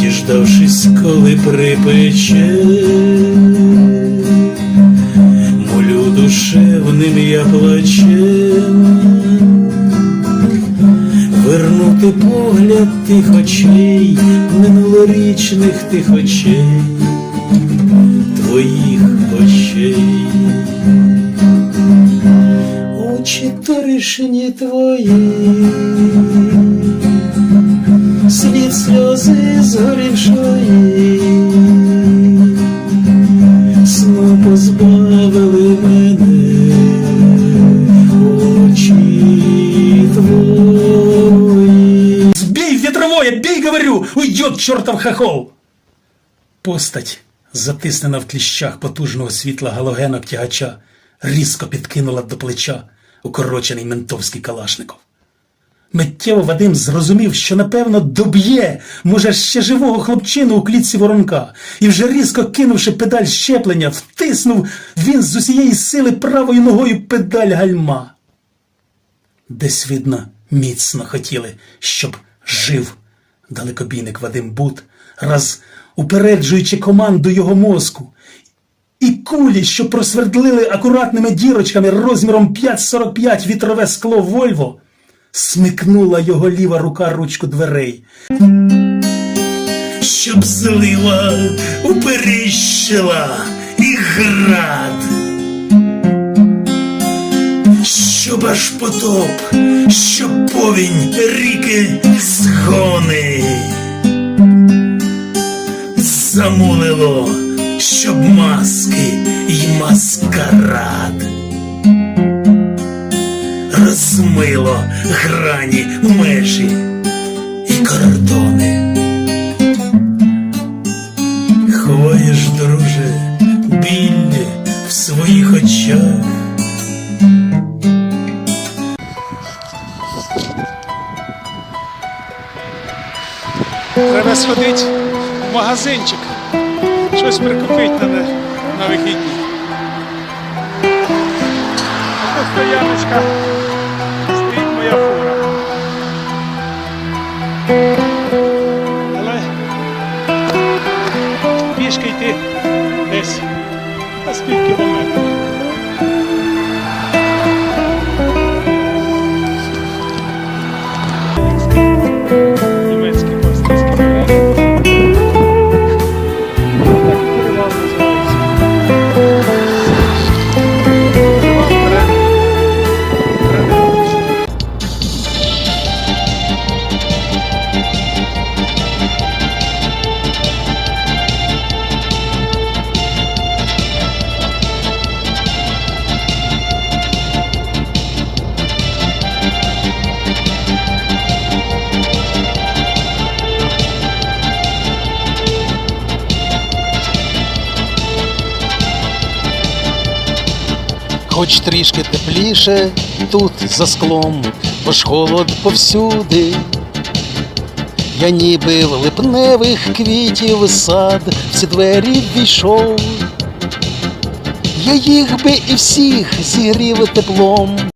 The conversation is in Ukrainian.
діждавшись, коли припече, молю душевним я плачем, вернути погляд тих очей, минулорічних тих очей, твоїх очей. Очі торішні твої, уйдет чертов хохол. Постать, затиснена в кліщах потужного світла галогенок тягача, різко підкинула до плеча укорочений ментовський калашников. Миттєво Вадим зрозумів, що напевно доб'є, може, ще живого хлопчину у клітці воронка, і вже різко кинувши педаль щеплення, втиснув він з усієї сили правою ногою педаль гальма. Десь, видно, міцно хотіли, щоб жив далекобійник Вадим Бут, раз упереджуючи команду його мозку. І кулі, що просвердлили акуратними дірочками розміром 5,45 вітрове скло Вольво, смикнула його ліва рука ручку дверей. Щоб злива уперіщила і град щоб аж потоп, щоб повінь ріки згони. Замулило, щоб маски й маскарад. Розмило грані межі і кордони. Ховаєш, друже, Треба сходити в магазинчик. Щось прикупити треба на вихідні. Тут стояночка. Стоїть моя фура. Але пішки йти десь на з пів Хоч трішки тепліше тут за склом, бо ж холод повсюди. Я ніби в липневих квітів сад всі двері війшов. Я їх би і всіх зігрів теплом.